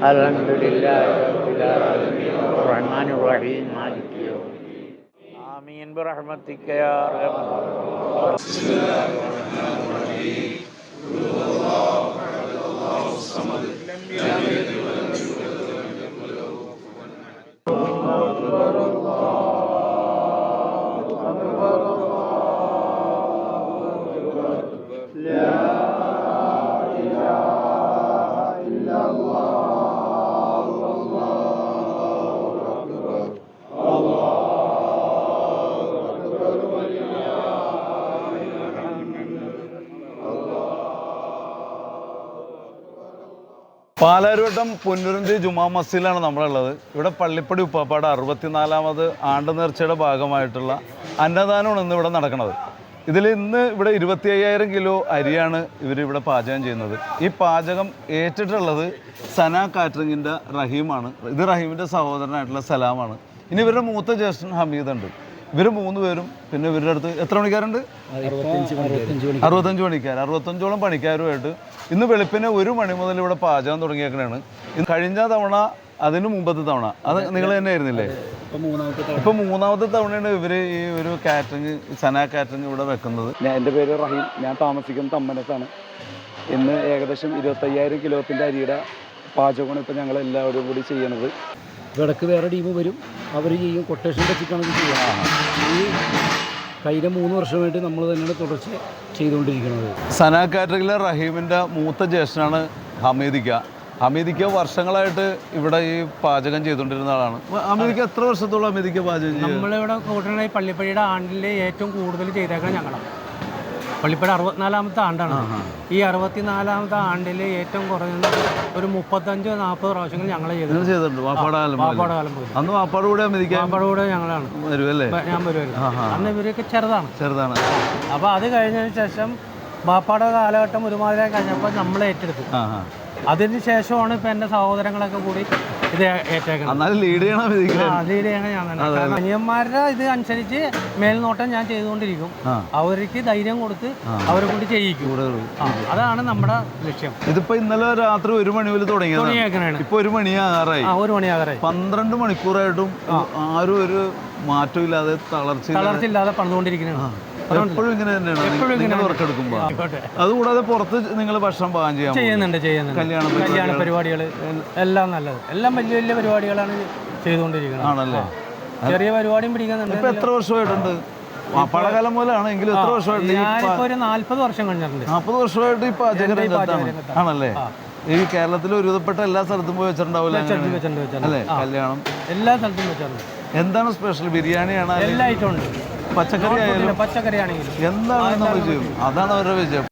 الحمد لله رب العالمين الرحمن الرحيم مالك يوم الدين آمين برحمتك يا رب بسم الله الرحمن الرحيم قل هو الله أحد الله الصمد لم يلد ولم يولد ولم يكن له كفوا أحد الله أكبر الله أكبر الله لا പാലാരിവട്ടം പുനരുന്തി ജുമാ മസ്ജിദിലാണ് നമ്മളുള്ളത്. ഇവിടെ പള്ളിപ്പടി ഉപ്പാപ്പാട് അറുപത്തിനാലാമത് ആണ്ട് നേർച്ചയുടെ ഭാഗമായിട്ടുള്ള അന്നദാനമാണ് ഇന്ന് ഇവിടെ നടക്കുന്നത്. ഇതിൽ ഇന്ന് ഇവിടെ ഇരുപത്തി അയ്യായിരം കിലോ അരിയാണ് ഇവർ ഇവിടെ പാചകം ചെയ്യുന്നത്. ഈ പാചകം ഏറ്റിട്ടുള്ളത് സന കാറ്ററിങ്ങിന്റെ റഹീമാണ്. ഇത് റഹീമിന്റെ സഹോദരനായിട്ടുള്ള സലാമാണ്. ഇനി ഇവരുടെ മൂത്ത ജ്യേഷ്ഠൻ ഹമീദ് ഉണ്ട്. ഇവർ മൂന്ന് പേരും പിന്നെ ഇവരുടെ അടുത്ത് എത്ര മണിക്കാരുണ്ട് അറുപത്തഞ്ച് പണിക്കാർ അറുപത്തഞ്ചോളം പണിക്കാരുമായിട്ട് ഇന്ന് വെളുപ്പിനെ ഒരു മണി മുതൽ ഇവിടെ പാചകം തുടങ്ങിയേക്കണാണ്. ഇന്ന് കഴിഞ്ഞ തവണ അതിന് മുമ്പത്തെ തവണ. അത് നിങ്ങൾ തന്നെ ആയിരുന്നില്ലേ? ഇപ്പൊ മൂന്നാമത്തെ തവണയാണ് ഇവർ ഈ ഒരു കാറ്ററിങ് സന കാറ്ററിങ് ഇവിടെ വെക്കുന്നത്. ഞാൻ എന്റെ പേര് റഹീം. ഞാൻ താമസിക്കുന്നത് തമ്മനത്താണ്. ഇന്ന് ഏകദേശം ഇരുപത്തയ്യായിരം കിലോത്തിന്റെ അരിയുടെ പാചകമാണ് ഇപ്പൊ ഞങ്ങൾ എല്ലാവരും കൂടി ചെയ്യണത്. ഇടയ്ക്ക് വേറെ ടീം വരും. അവർ ചെയ്യും. കൊട്ടേഷൻ വെച്ചിട്ടാണ് ഇത് ചെയ്യുക ഈ കഴിഞ്ഞ മൂന്ന് വർഷമായിട്ട് നമ്മൾ തന്നെയാണ് തുടർച്ച ചെയ്തുകൊണ്ടിരിക്കുന്നത്. സനാ കാറ്ററിലെ റഹീമിന്റെ മൂത്ത ജ്യേഷ്ഠനാണ് ഹമീദിക്ക. ഹമീദിക്ക വർഷങ്ങളായിട്ട് ഇവിടെ ഈ പാചകം ചെയ്തുകൊണ്ടിരുന്ന ആളാണ്. ഹമീദിക്ക എത്ര വർഷത്തോളം ഹമീദിക്ക പാചകം നമ്മളിവിടെ കൂട്ടണ പള്ളിപ്പടിയുടെ ആണ്ടിൽ ഏറ്റവും കൂടുതൽ ചെയ്തേക്കണം ഞങ്ങളാണ് പള്ളിപ്പടി അറുപത്തിനാലാമത്തെ ആണ്ടാണ്. ഈ അറുപത്തിനാലാമത്തെ ആണ്ടിൽ ഏറ്റവും കുറഞ്ഞത് ഒരു മുപ്പത്തഞ്ചോ നാൽപ്പത് പ്രാവശ്യങ്ങൾ ഞങ്ങൾ ചെയ്തിട്ടുണ്ട്. വാപ്പാട് അന്ന് കൂടെ ഞങ്ങളാണ്. ഞാൻ വരുമായിരുന്നു അന്ന് ഇവരൊക്കെ ചെറുതാണ്. ചെറുതാണ്. അപ്പോൾ അത് കഴിഞ്ഞതിന് ശേഷം ബാപ്പാടെ കാലഘട്ടം ഒരുമാതിരി കഴിഞ്ഞപ്പോൾ നമ്മൾ ഏറ്റെടുത്തു. ആ ഇപ്പൊ എന്റെ സഹോദരങ്ങളൊക്കെ കൂടി ഇത് ഏറ്റേക്കുന്നത് ലീഡ് ചെയ്യണം ഞാൻ തന്നെ. കാരണം അനിയന്മാരുടെ ഇത് അനുസരിച്ച് മേൽനോട്ടം ഞാൻ ചെയ്തുകൊണ്ടിരിക്കും. അവർക്ക് ധൈര്യം കൊടുത്ത് അവരെ കൊണ്ട് ചെയ്യിക്കും. അതാണ് നമ്മുടെ ലക്ഷ്യം. ഇതിപ്പോ ഇന്നലെ രാത്രി ഒരു മണി മുതൽ തുടങ്ങിയാണ് ഇപ്പൊ ഒരു മണിയാകാറായി ഒരു മണിയാകറായി പന്ത്രണ്ട് മണിക്കൂറായിട്ടും ആരും ഒരു മാറ്റമില്ലാതെ തളർച്ച തളർച്ചയില്ലാതെ പണിതുകൊണ്ടിരിക്കുന്നതാണ് എപ്പോഴും ഇങ്ങനെ തന്നെയാണ്. ആയിക്കോട്ടെ. അതുകൂടാതെ പുറത്ത് നിങ്ങൾ ഭക്ഷണം പാകം ചെയ്യാം ചെയ്യുന്നുണ്ട് ചെയ്യുന്നുണ്ട്. കല്യാണ പരിപാടികൾ. എല്ലാം നല്ലത്. എല്ലാം വലിയ വലിയ പരിപാടികളാണ് ചെയ്തുകൊണ്ടിരിക്കുന്നത്. ആണല്ലേ? ചെറിയ പരിപാടിയും പിടിക്കുന്നുണ്ട്. ഇപ്പൊ എത്ര വർഷമായിട്ടുണ്ട്? പഴകാലം മുതലാണ് എങ്കിലും എത്ര വർഷമായിട്ട് ഞാനിപ്പോ ഒരു നാല്പത് വർഷം കഴിഞ്ഞിട്ടുണ്ട്. നാൽപ്പത് വർഷമായിട്ട് ഈ പാചക എന്റെ ഈ പാചക രംഗത്താണ്. രംഗത്താണ്. ആണല്ലേ ഈ കേരളത്തിൽ ഒരുവിധപ്പെട്ട എല്ലാ സ്ഥലത്തും പോയി വെച്ചിട്ടുണ്ടാവില്ല വെച്ചിട്ടുണ്ട് വെച്ചിട്ടുണ്ട് വെച്ചിട്ടുണ്ട്. അല്ലേ? കല്യാണം. എല്ലാ സ്ഥലത്തും വെച്ചിട്ടുണ്ട്. എന്താണ് സ്പെഷ്യൽ ബിരിയാണിയാണ്? എല്ലാ ഐറ്റം ഉണ്ട്. പച്ചക്കറി ആയാലും പച്ചക്കറി ആണെങ്കിലും. എന്താണ് നമ്മൾ ചെയ്യും? അതാണ് അവരുടെ വിജയം.